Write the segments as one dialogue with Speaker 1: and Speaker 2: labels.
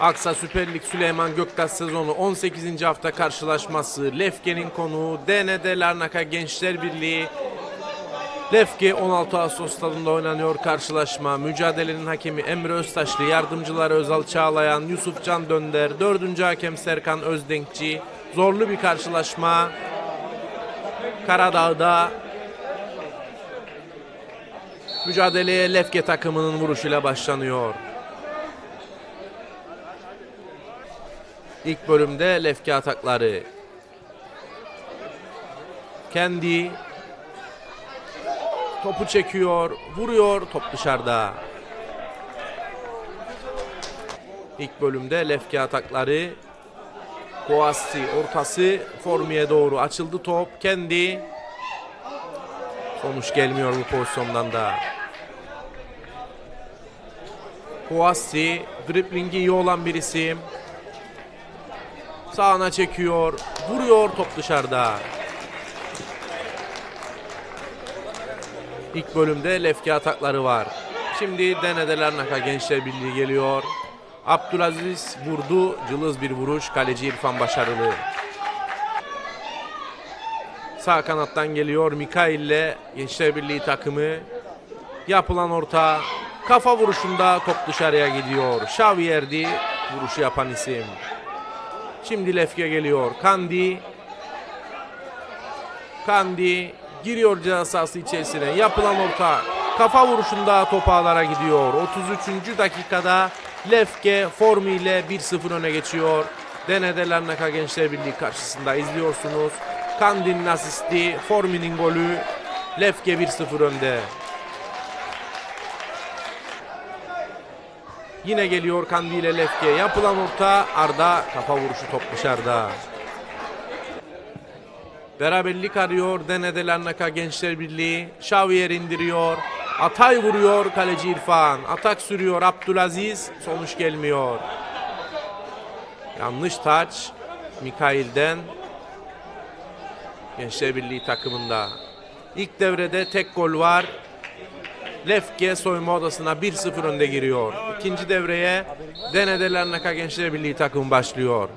Speaker 1: Aksa Süper Lig Süleyman Göktaş sezonu 18. hafta karşılaşması Lefke'nin konuğu DND Larnaka Gençler Birliği Lefke 16 Ağustos stadında oynanıyor karşılaşma. Mücadelenin hakemi Emre Öztaşlı, yardımcıları Özal Çağlayan, Yusuf Can Dönder, dördüncü hakem Serkan Özdenkçi. Zorlu bir karşılaşma. Karadağ'da mücadeleye Lefke takımının vuruşuyla başlanıyor. İlk bölümde Lefke atakları. Kendi topu çekiyor, vuruyor, top dışarıda. İlk bölümde Lefke atakları. Koasti ortası Formi'ye doğru açıldı top. Kendi sonuç gelmiyor bu pozisyondan da. Koasti driblingi iyi olan bir isim. Sağına çekiyor, vuruyor top dışarıda. İlk bölümde Lefke atakları var. Şimdi Denede Larnaka Gençler Birliği geliyor. Abdülaziz vurdu. Cılız bir vuruş. Kaleci İrfan başarılı. Sağ kanattan geliyor Mikail ile Gençler Birliği takımı. Yapılan orta kafa vuruşunda top dışarıya gidiyor. Xavier'di vuruşu yapan isim. Şimdi Lefke geliyor. Kandi Kandi giriyor ceza sahası içerisine. Yapılan orta kafa vuruşunda top ağlara gidiyor. 33. dakikada Lefke formu ile 1-0 öne geçiyor. Denede Larnaka Gençler Birliği karşısında izliyorsunuz. Kandi'nin asisti, Formi'nin golü. Lefke 1-0 önde. Yine geliyor Kandi ile Lefke. Yapılan orta Arda kafa vuruşu top dışarıda. Beraberlik arıyor Denede Larnaka Gençler Birliği. Xavier indiriyor. Atay vuruyor kaleci İrfan. Atak sürüyor Abdülaziz. Sonuç gelmiyor. Yanlış taç. Mikail'den. Gençler Birliği takımında. İlk devrede tek gol var. Lefke soyunma odasına 1-0 önde giriyor. İkinci devreye Denede Larnaka Gençler Birliği takımı başlıyor.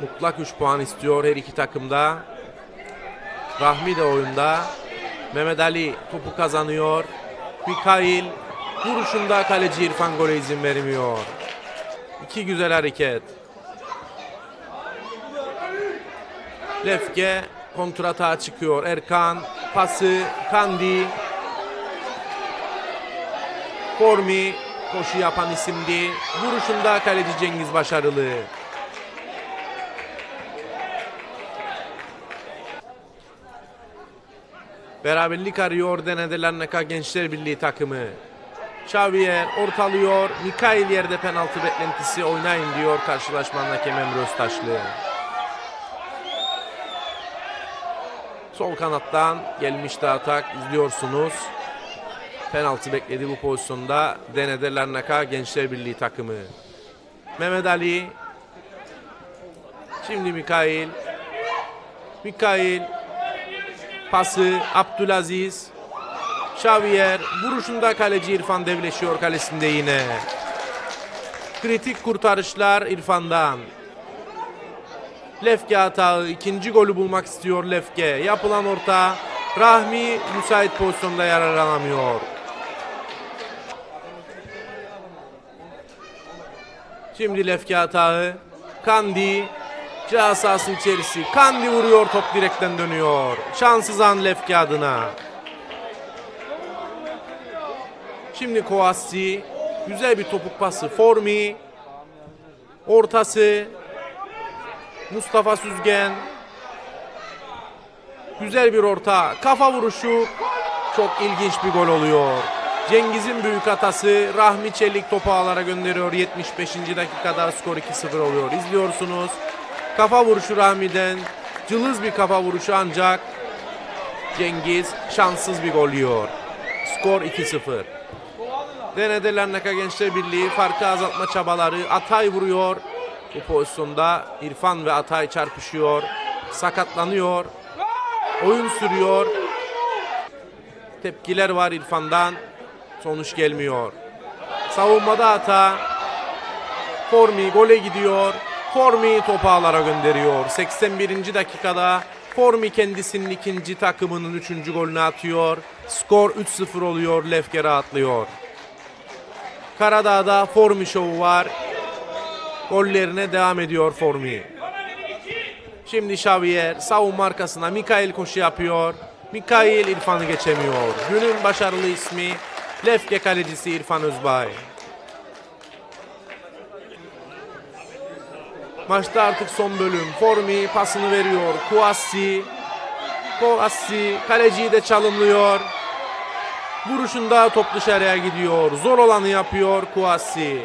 Speaker 1: Mutlak 3 puan istiyor her iki takımda. Rahmi de oyunda. Mehmet Ali topu kazanıyor. Mikail vuruşunda kaleci İrfan gole izin vermiyor. İki güzel hareket. Lefke kontratağa çıkıyor. Erkan pası Kandi Formi koşu yapan isimdi. Vuruşunda kaleci Cengiz başarılı. Beraberlik arıyor Denede Larnaka Gençler Birliği takımı. Xavier ortalıyor. Mikail yerde penaltı beklentisi oynayın diyor karşılaşmanın hakemi Emre Öztaşlı. Sol kanattan gelmişti atak izliyorsunuz. Penaltı bekledi bu pozisyonda Denede Larnaka Gençler Birliği takımı. Mehmet Ali. Şimdi Mikail. Mikail Pası Abdülaziz. Xavier vuruşunda kaleci İrfan devleşiyor kalesinde yine. Kritik kurtarışlar İrfan'dan. Lefke hatağı ikinci golü bulmak istiyor Lefke. Yapılan orta Rahmi müsait pozisyonda yararlanamıyor. Şimdi Lefke hatağı. Kandi Ceza sahası içerisi. Kandi vuruyor top direkten dönüyor. Şanssız an Lefke adına. Şimdi Koassi. Güzel bir topuk pası. Formi. Ortası. Mustafa Süzgen. Güzel bir orta. Kafa vuruşu. Çok ilginç bir gol oluyor. Cengiz'in büyük hatası. Rahmi Çelik topu ağlara gönderiyor. 75. dakikada skor 2-0 oluyor. İzliyorsunuz. Kafa vuruşu Rahmi'den. Cılız bir kafa vuruşu ancak Cengiz şanssız bir gol yiyor. Skor 2-0. Denede Larnaka Gençler Birliği farkı azaltma çabaları. Atay vuruyor. Bu pozisyonda İrfan ve Atay çarpışıyor. Sakatlanıyor. Oyun sürüyor. Tepkiler var İrfan'dan. Sonuç gelmiyor. Savunmada hata. Formi gole gidiyor. Formi topu ağlara gönderiyor. 81. dakikada Formi kendisinin ikinci takımının üçüncü golünü atıyor. Skor 3-0 oluyor. Lefke rahatlıyor. Karadağ'da Formi şovu var. Gollerine devam ediyor Formi. Şimdi Xavier savunma arkasına Mikail koşu yapıyor. Mikail İrfan'ı geçemiyor. Günün başarılı ismi Lefke kalecisi İrfan Özbay. Maçta artık son bölüm. Formi pasını veriyor. Kuassi. Kuassi kaleciyi de çalımlıyor. Vuruşunda top dışarıya gidiyor. Zor olanı yapıyor Kuassi.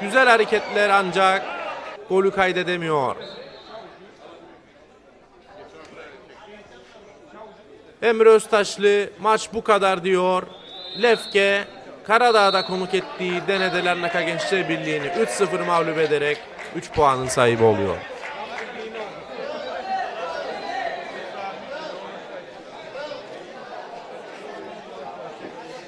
Speaker 1: Güzel hareketler ancak golü kaydedemiyor. Emre Öztaşlı maç bu kadar diyor. Lefke Karadağ'da konuk ettiği Denede Larnaka Gençler Birliği'ni 3-0 mağlup ederek 3 puanın sahibi oluyor.